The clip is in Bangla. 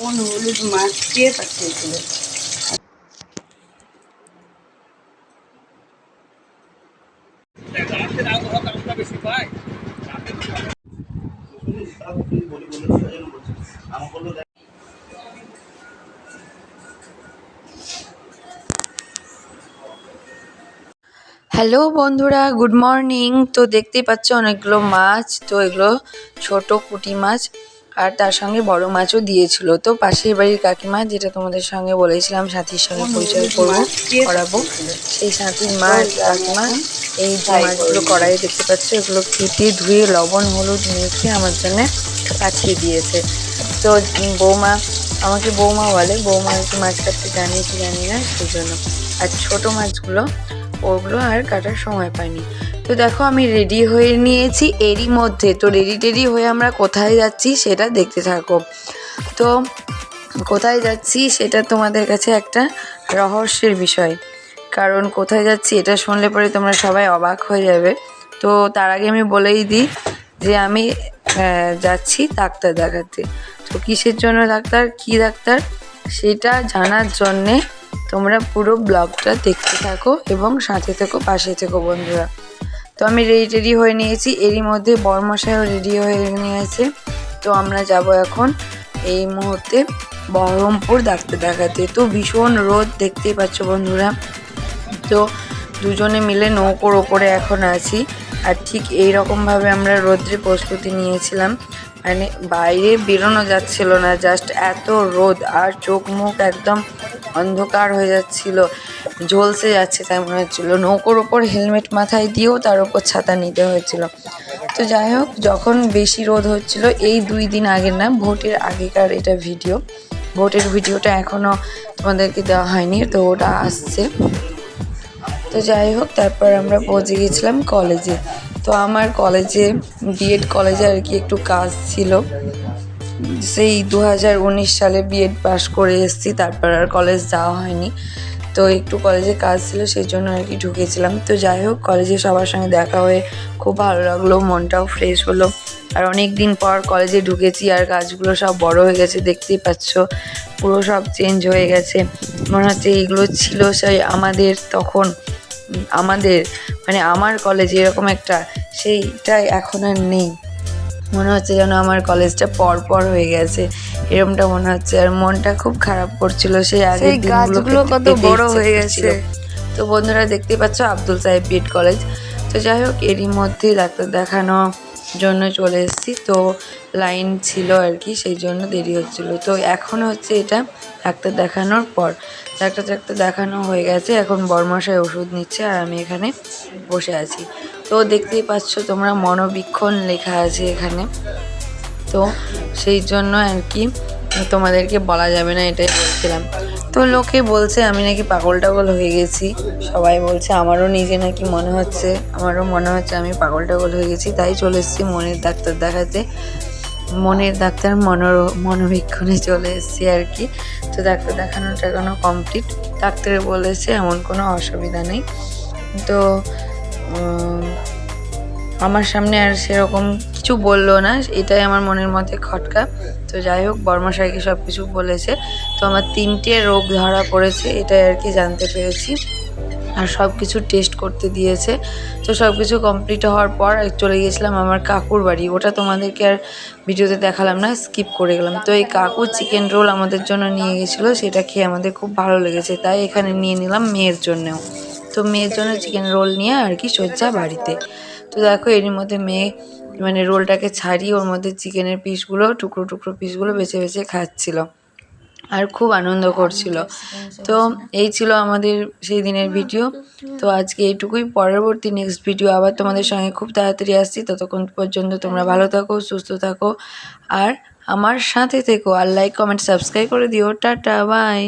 কোন হলুদ মাছকে পাঠিয়েছিল? হ্যালো বন্ধুরা, গুড মর্নিং। তো দেখতেই পাচ্ছ অনেকগুলো মাছ, তো এগুলো ছোট পুঁটি মাছ। আর তার সঙ্গে বড় মাছও দিয়েছিল। তো পাশের বাড়ির কাকিমা, যেটা তোমাদের সঙ্গে বলেছিলাম, সাথীর সঙ্গে পরিচয় করব, করাবো, সেই সাথীর মাছ কাকিমা এই মাছগুলো কড়াইয়ে দেখতে পাচ্ছ, এগুলো কেটে ধুয়ে লবণ, হলুদ মেখে আমার জন্য পাঠিয়ে দিয়েছে। তো বৌমা, আমাকে বৌমা বলে, বৌমা কি মাছ কাটতে জানি কি জানি না, সেই জন্য। আর ছোটো মাছগুলো ওগুলো আর কাটার সময় পাইনি। তো দেখো আমি রেডি হয়ে নিয়েছি এরই মধ্যে। তো রেডি টেডি হয়ে আমরা কোথায় যাচ্ছি সেটা দেখতে থাকো। তো কোথায় যাচ্ছি সেটা তোমাদের কাছে একটা রহস্যের বিষয়। কারণ কোথায় যাচ্ছি এটা শুনলে পরে তোমরা সবাই অবাক হয়ে যাবে। তো তার আগে আমি বলেই দিই যে আমি যাচ্ছি ডাক্তার দেখাতে। তো কিসের জন্য ডাক্তার? কি ডাক্তার? সেটা জানার জন্যে তোমরা পুরো ব্লগটা দেখতে থাকো এবং সাথে থেকো, পাশে থেকো বন্ধুরা। তো আমি রেডি টেডি হয়ে নিয়েছি। এরই মধ্যে বর্মশাইও রেডি হয়ে নিয়েছে। তো আমরা যাব এখন এই মুহূর্তে বহরমপুর ডাক্তার দেখাতে তো ভীষণ রোদ, দেখতেই পাচ্ছ বন্ধুরা। তো দুজনে মিলে নৌকোর ওপরে এখন আছি। আর ঠিক এই রকমভাবে আমরা রোদ্রে প্রস্তুতি নিয়েছিলাম। মানে বাইরে বেরোনো যাচ্ছিল না জাস্ট এত রোদ আর চোখ মুখ একদম অন্ধকার হয়ে যাচ্ছিল। ঝলসে যাচ্ছে তাই মনে হচ্ছিল। নৌকোর ওপর হেলমেট মাথায় দিয়েও তার উপর ছাতা নিতে হয়েছিল। তো যাই হোক, যখন বেশি রোদ হচ্ছিল, এই দুই দিন আগের না, ভোটের আগেকার এটা ভিডিও। ভোটের ভিডিওটা এখনও তোমাদেরকে দেওয়া হয়নি, তো ওটা আসছে। তো যাই হোক, তারপর আমরা পৌঁছে গেছিলাম কলেজে। তো আমার কলেজে বিএড কলেজে আর কি একটু কাজ ছিল। সেই দু হাজার উনিশ সালে বিএড পাশ করে এসেছি, তারপর আর কলেজ যাওয়া হয়নি। তো একটু কলেজে কাজ ছিল, সেই জন্য আর কি ঢুকেছিলাম। তো যাই হোক, কলেজে সবার সঙ্গে দেখা হয়ে খুব ভালো লাগল, মনটাও ফ্রেশ হলো। আর অনেক দিন পর কলেজে ঢুকেছি, আর গাছগুলো সব বড় হয়ে গেছে, দেখতেই পাচ্ছ। পুরো সব চেঞ্জ হয়ে গেছে। মনে হচ্ছে এইগুলো ছিল সেই আমাদের তখন আমাদের মানে আমার কলেজে এরকম একটা সেইটাই এখন আর নেই। মনে হচ্ছে যেন আমার কলেজটা পর পর হয়ে গেছে। এরমটা মনে হচ্ছে। আর মনটা খুব খারাপ করছিল সেই আগে গাছগুলো কত বড় হয়ে গেছে। তো বন্ধুরা দেখতেই পাচ্ছ আব্দুল সাহেব বিএড কলেজ তো যাই হোক এরই মধ্যেই ডাক্তার দেখানো জন্য চলে এসেছি। তো লাইন ছিল আর কি, সেই জন্য দেরি হচ্ছিল। তো এখন হচ্ছে এটা ডাক্তার দেখানোর পর। ডাক্তার ডাক্তার দেখানো হয়ে গেছে, এখন বর্মশাই ওষুধ নিচ্ছে আর আমি এখানে বসে আছি। তো দেখতেই পাচ্ছ তোমরা মনোবীক্ষণ লেখা আছে এখানে। তো সেই জন্য আর কি তোমাদেরকে বলা যাবে না, এটাই বলছিলাম। তো লোকে বলছে, আমি নাকি পাগল টাগল হয়ে গেছি। সবাই বলছে, আমারও নিজে নাকি মনে হচ্ছে, আমারও মনে হচ্ছে আমি পাগল টাগল হয়ে গেছি। তাই চলে এসেছি মনের ডাক্তার দেখাতে। মনের ডাক্তার মনোর, মনোবীক্ষণে চলে এসেছি আর কি। তো ডাক্তার দেখানো টেখানো কমপ্লিট ডাক্তারে বলেছে, এমন কোনো অসুবিধা নেই। তো আমার সামনে আর সেরকম কিছু বলল না, এটাই আমার মনের মধ্যে খটকা। তো যাই হোক বর্মশাইকে সব কিছু বলেছে। তো আমার তিনটে রোগ ধরা পড়েছে, এটাই আর কি জানতে পেরেছি। আর সব কিছু টেস্ট করতে দিয়েছে। তো সব কিছু কমপ্লিট হওয়ার পর চলে গেছিলাম আমার কাকুর বাড়ি। ওটা তোমাদেরকে আর ভিডিওতে দেখালাম না স্কিপ করে গেলাম। তো এই কাকু চিকেন রোল আমাদের জন্য নিয়ে গেছিল, সেটা খেয়ে আমাদের খুব ভালো লেগেছে। তাই এখানে নিয়ে নিলাম মেয়ের জন্যেও। তো মেয়ের জন্য চিকেন রোল নিয়ে আর কি সজ্জা বাড়িতে। তো দেখো, এরই মধ্যে মেয়ে মানে রোলটাকে ছাড়িয়ে ওর মধ্যে চিকেনের পিসগুলো, টুকরো টুকরো পিসগুলো বেছে বেছে খাচ্ছিল আর খুব আনন্দ করছিল। তো এই ছিল আমাদের সেই দিনের ভিডিও। তো আজকে এইটুকুই। পরবর্তী নেক্সট ভিডিও আবার তোমাদের সঙ্গে খুব তাড়াতাড়ি আসছি। ততক্ষণ পর্যন্ত তোমরা ভালো থাকো, সুস্থ থাকো। আর আমার সাথে থেকো আর লাইক কমেন্ট সাবস্ক্রাইব করে দিও। Tata bye